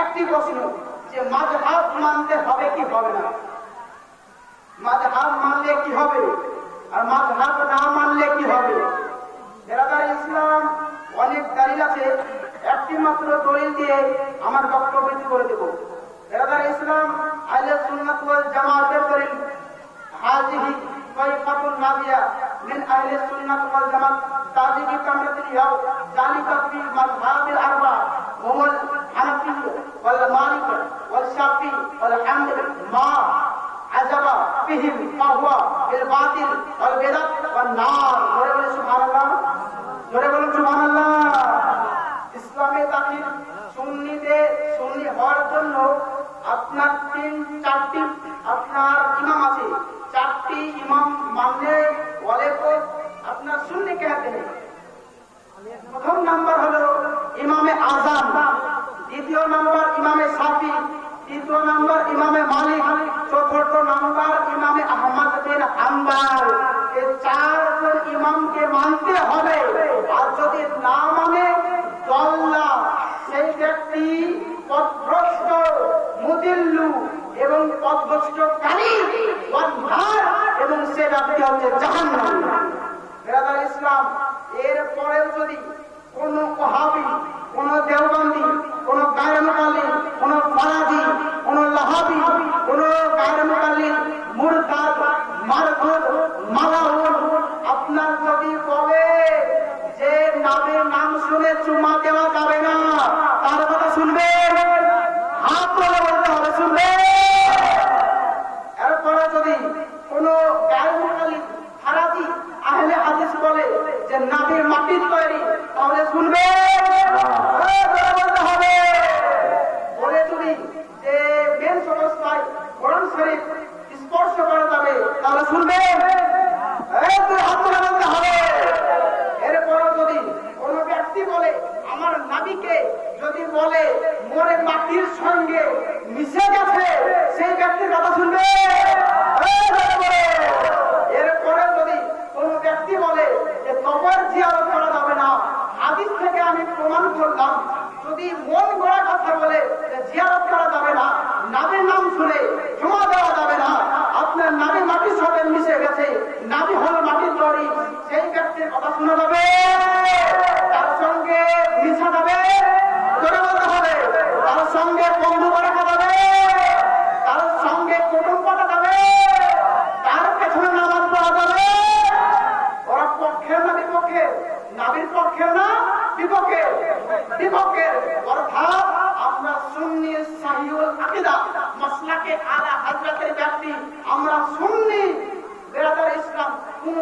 একটি প্রশ্ন যে মাঝহাব মানতে হবে কি হবে না মাঝহাব মানলে কি হবে আর মাঝহাব না মানলে কি হবে বেরাদার ইসলাম অনেক দাঁড়িয়ে আছে একটি মাত্র দলিল দিয়ে আমার বক্তব্য করে দেব বেরাদার ইসলাম আইলে সুন্নাত ওয়াল জামাতের দলিল হাজিহি طريقة نافية من أهل السنة والجماعة تاجي كاملة اليوم ذلك في مذهب الأربعة وهو الحنفي والمالك والشافعي والحنبلي ما عجب بهم فهو بالباطل والبدع والنار ধরে বলে সুবহানাল্লাহ। ধরে বলুন সুবহানাল্লাহ। ইসলামে তাকিন সুন্নিতে সুন্নি হওয়ার জন্য আপনার তিন, চারটি, আপনার ইমাম আছে। চারটি ইমাম মানলে ওয়ালে আপনার সুন্নি কেহাতে প্রথম নাম্বার হলো দ্বিতীয় নাম্বার ইমামে সাফি, তৃতীয় নাম্বার ইমামে মালিক, চতুর্থ নাম্বার ইমামে আহমদ বিন হাম্বাল। এই চারজন ইমামকে মানতে হবে। আর যদি না মানে দল্লা সেই ব্যক্তি পথভ্রষ্ট মুদিল্লু এবং পথভ্রষ্টকারী এবং সে ব্যক্তি হচ্ছে বেরাদার ইসলাম এর পরেও যদি কোন ওহাবি, কোন দেওবন্দি শুনে চুমা দেওয়া যাবে না তার কথা শুনবে হাত তুলে বলতে হবে শুনবে এরপরে যদি কোন গায়রমকালী হারাজি আহলে হাদিস বলে যে নাবির মাটির তৈরি তাহলে শুনবে হ্যাঁ, জোরে বলতে হবে বলে যদি যে মেন অবস্থায় কোরআন শরীফ স্পর্শ করা যাবে তাহলে শুনবে এই তুই হাত তুলে বলতে হবে এরপরে যদি কোন ব্যক্তি বলে আমার নাবিকে যদি বলে মোরে মাটির সঙ্গে মিশে গেছে সেই ব্যক্তির কথা শুনবে এই জোরে বলে। এরপরে যদি কোন ব্যক্তি বলে যে কবর জিয়ারত করা যাবে না হাদিস থেকে করলাম। যদি মন গড়া কথা বলে জিয়ারত করা যাবে না নামের নাম শুনে বিপক্ষে অর্থাৎ আমরা সুন্নি সাহিউল আকিদা, মাসলাকে আলা হযরতের ব্যক্তি, আমরা সুন্নি বেরাদার ইসলাম, কোন